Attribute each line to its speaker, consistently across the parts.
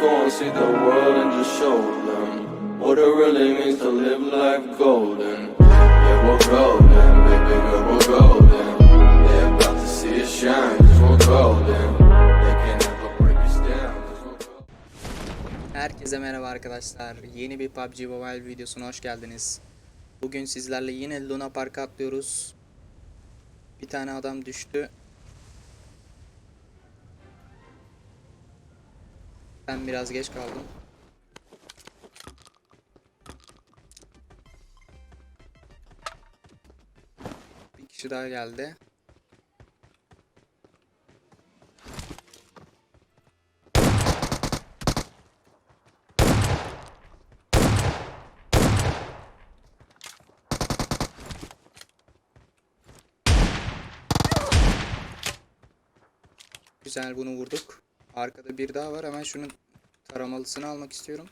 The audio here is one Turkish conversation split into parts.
Speaker 1: go and see the world and just show them what it really means to live life golden. Yeah, we're golden, baby girl, we're golden. They're about to see us shine, cause we're golden.
Speaker 2: Herkese merhaba arkadaşlar. Yeni bir PUBG Mobile videosuna hoş geldiniz. Bugün sizlerle yine Luna Park'a atlıyoruz. Bir tane adam düştü. Ben biraz geç kaldım. Bir kişi daha geldi. Güzel bunu vurduk. Arkada bir daha var. Hemen şunun taramalısını almak istiyorum.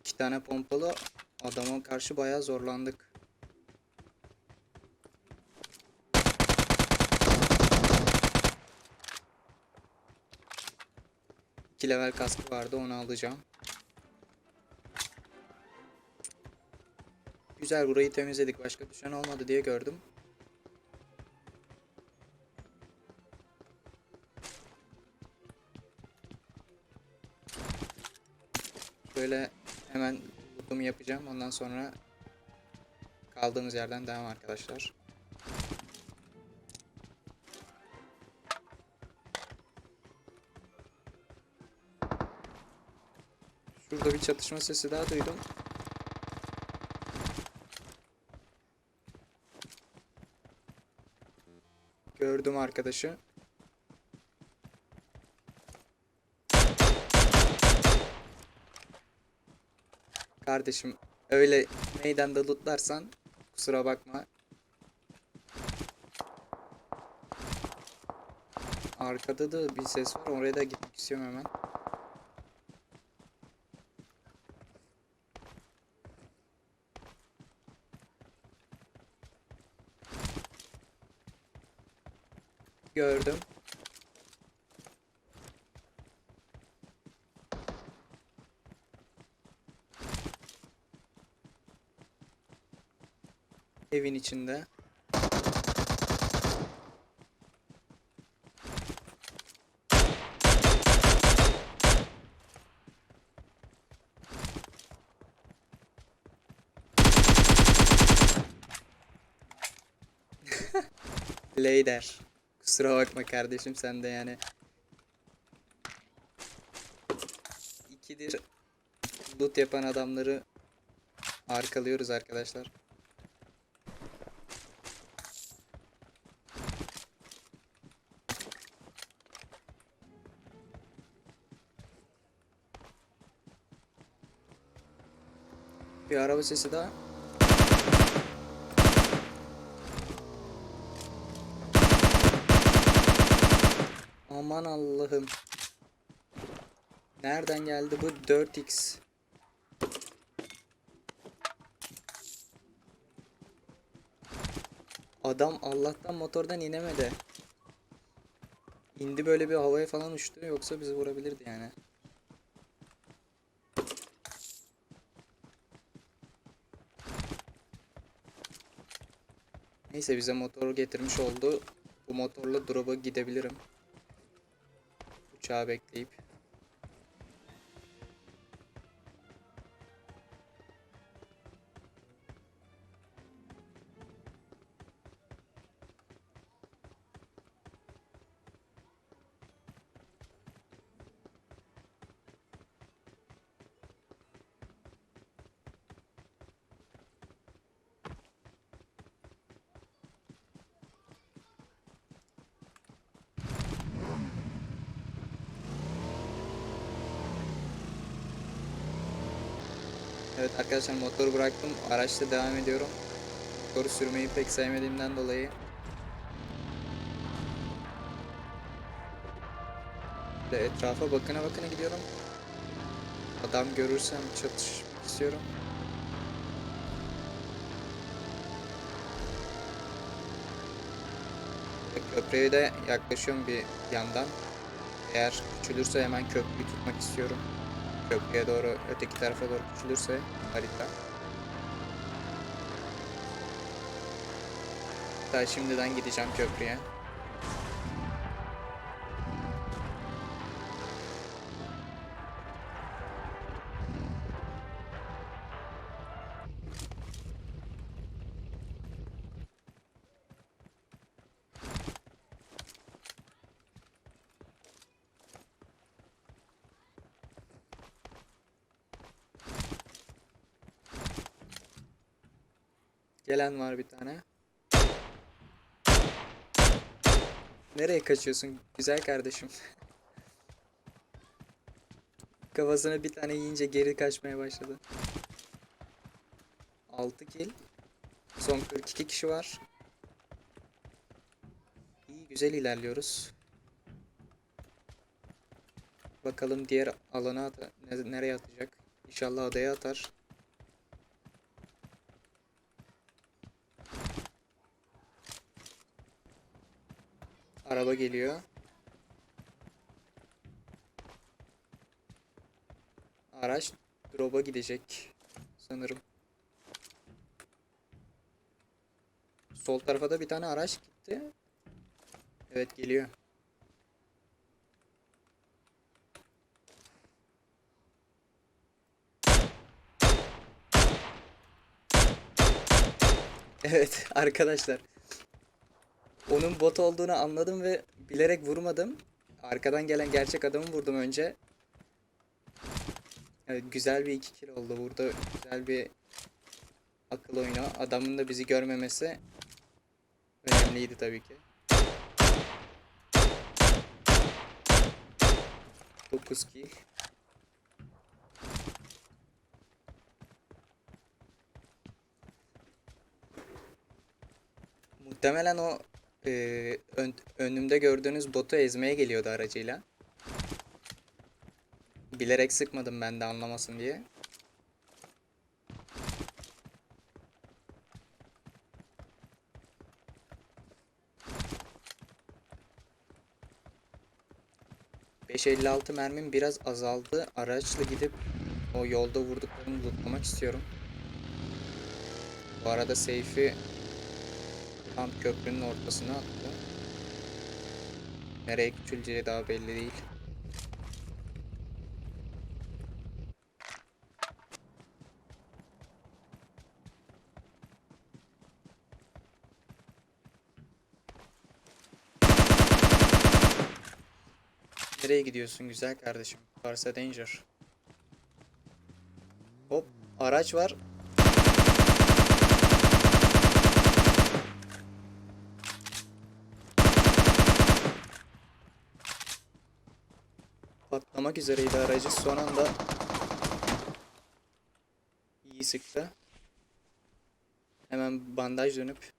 Speaker 2: İki tane pompalı adama karşı bayağı zorlandık. İki level kaskı vardı onu alacağım. Güzel burayı temizledik. Başka düşen olmadı diye gördüm. Böyle hemen lootumu yapacağım. Ondan sonra kaldığımız yerden devam arkadaşlar. Şurada bir çatışma sesi daha duydum. Gördüm arkadaşı. Kardeşim öyle meydanda lootlarsan kusura bakma. Arkada da bir ses var. Oraya da gitmek istiyorum hemen. Gördüm. Evin içinde. Leyder. Kusura bakma kardeşim sen de yani. İkidir loot yapan adamları arkalıyoruz arkadaşlar. Bir araba sesi daha. Aman Allah'ım. Nereden geldi bu 4x? Adam Allah'tan motordan inemedi. İndi böyle bir havaya falan uçtu yoksa bizi vurabilirdi yani. Neyse bize motor getirmiş oldu. Bu motorla drop'a gidebilirim. Uçağı bekleyip. Evet arkadaşlar motoru bıraktım. Araçta devam ediyorum. Motoru sürmeyi pek sevmediğimden dolayı. Ve etrafa bakına bakına gidiyorum. Adam görürsem çatışmak istiyorum. Köprüye de yaklaşıyorum bir yandan. Eğer küçülürse hemen köprüyü tutmak istiyorum. Köprüye doğru, öteki tarafa doğru küçülürse harita. Daha şimdiden gideceğim köprüye. Gelen var bir tane. Nereye kaçıyorsun güzel kardeşim? Kafasına bir tane yiyince geri kaçmaya başladı. 6 kill. Son 42 kişi var. İyi güzel ilerliyoruz. Bakalım diğer alana ne- nereye atacak? İnşallah adaya atar. Araba geliyor. Araç drop'a gidecek sanırım. Sol tarafa da bir tane araç gitti. Evet geliyor. Evet arkadaşlar. Onun bot olduğunu anladım ve bilerek vurmadım. Arkadan gelen gerçek adamı vurdum önce. Evet, güzel bir iki kill oldu. Burada güzel bir akıl oyunu. Adamın da bizi görmemesi önemliydi tabii ki. 9 kill. Muhtemelen o e, ön- önümde gördüğünüz botu ezmeye geliyordu aracıyla. Bilerek sıkmadım ben de anlamasın diye. ...556 mermim biraz azaldı. Araçla gidip o yolda vurduklarımı lootlamak istiyorum. Bu arada seyfi tam köprünün ortasına attı. Nereye küçüleceği daha belli değil. Nereye gidiyorsun güzel kardeşim? Varsa danger. Hop araç var. Patlamak üzereydi aracı son anda iyi sıktı. Hemen bandaj dönüp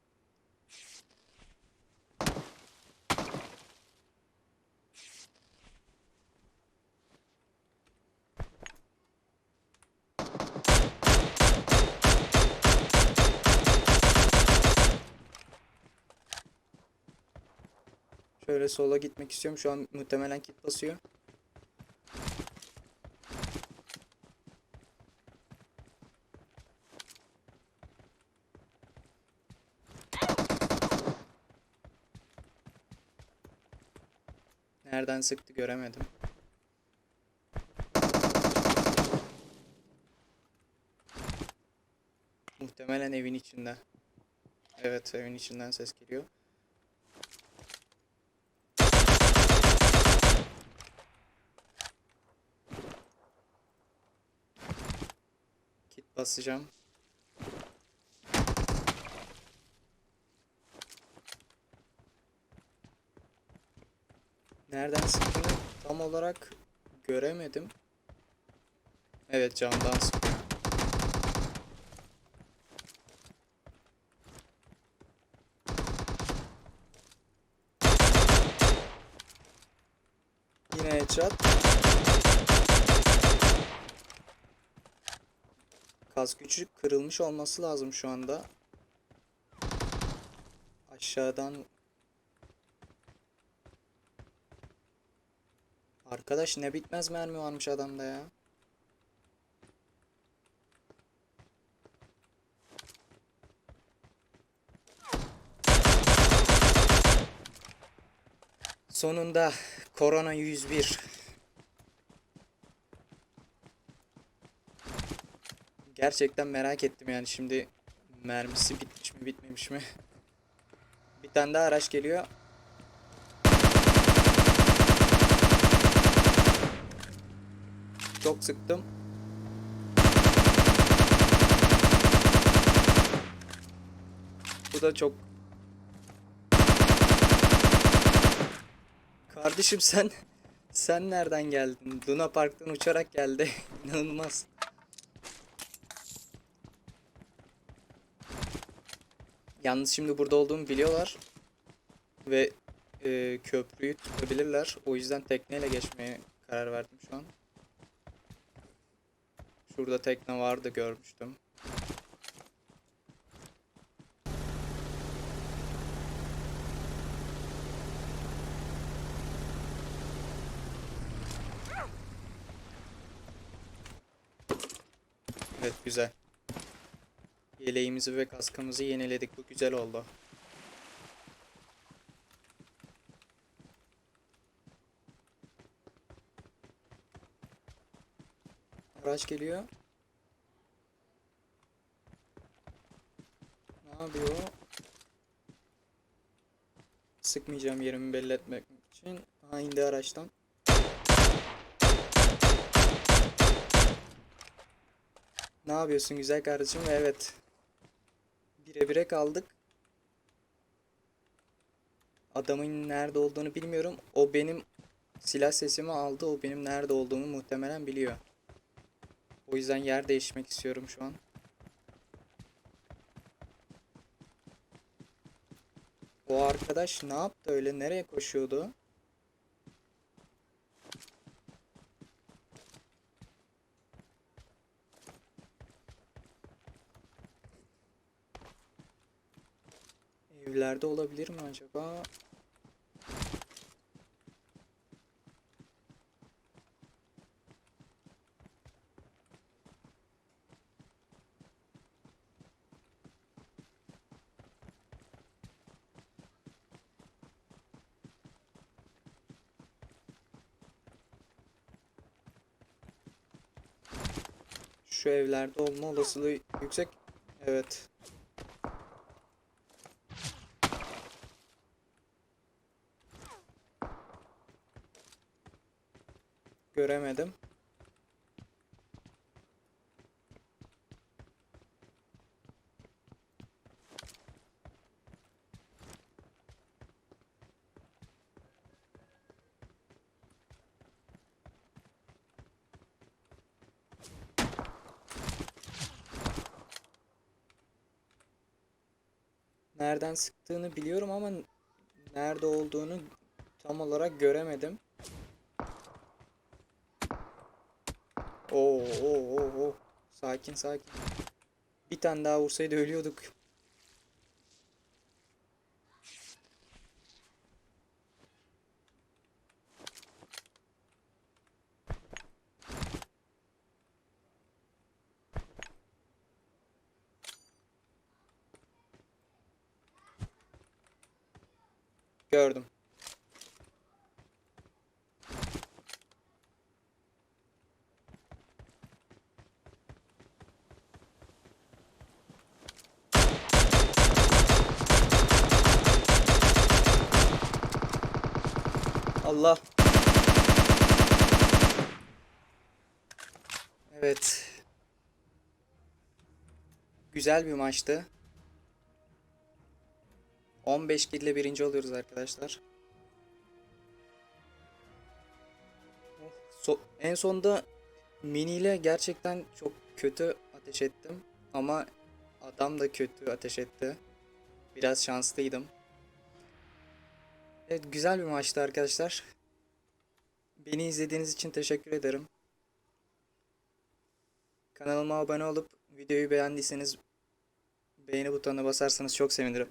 Speaker 2: Şöyle sola gitmek istiyorum. Şu an muhtemelen kit basıyor. Nereden sıktı göremedim. Muhtemelen evin içinde. Evet evin içinden ses geliyor. Kit basacağım. Nereden sıktığını tam olarak göremedim. Evet camdan sıkıyor. Yine headshot. Kas gücü kırılmış olması lazım şu anda. Aşağıdan Arkadaş ne bitmez mermi varmış adamda ya. Sonunda Korona 101. Gerçekten merak ettim yani şimdi mermisi bitmiş mi bitmemiş mi? Bir tane daha araç geliyor. Çok sıktım. Bu da çok Kardeşim sen sen nereden geldin? Luna Park'tan uçarak geldi. İnanılmaz. Yalnız şimdi burada olduğumu biliyorlar ve e, köprüyü tutabilirler. O yüzden tekneyle geçmeye karar verdim şu an. Şurada tekne vardı görmüştüm. Evet güzel. Yeleğimizi ve kaskımızı yeniledik. Bu güzel oldu. Araç geliyor. Ne yapıyor? Sıkmayacağım yerimi belli etmek için. Aha araçtan. Ne yapıyorsun güzel kardeşim? Evet. Bire bire kaldık. Adamın nerede olduğunu bilmiyorum. O benim silah sesimi aldı. O benim nerede olduğumu muhtemelen biliyor. O yüzden yer değişmek istiyorum şu an. O arkadaş ne yaptı öyle? Nereye koşuyordu? Evlerde olabilir mi acaba? Şu evlerde olma olasılığı yüksek. Evet. Göremedim. Nereden sıktığını biliyorum ama nerede olduğunu tam olarak göremedim. Oo, oo, oo. Sakin sakin. Bir tane daha vursaydı ölüyorduk. Gördüm. Allah. Evet. Güzel bir maçtı. 15 kill birinci oluyoruz arkadaşlar. So- en sonda mini ile gerçekten çok kötü ateş ettim. Ama adam da kötü ateş etti. Biraz şanslıydım. Evet, güzel bir maçtı arkadaşlar. Beni izlediğiniz için teşekkür ederim. Kanalıma abone olup videoyu beğendiyseniz beğeni butonuna basarsanız çok sevinirim.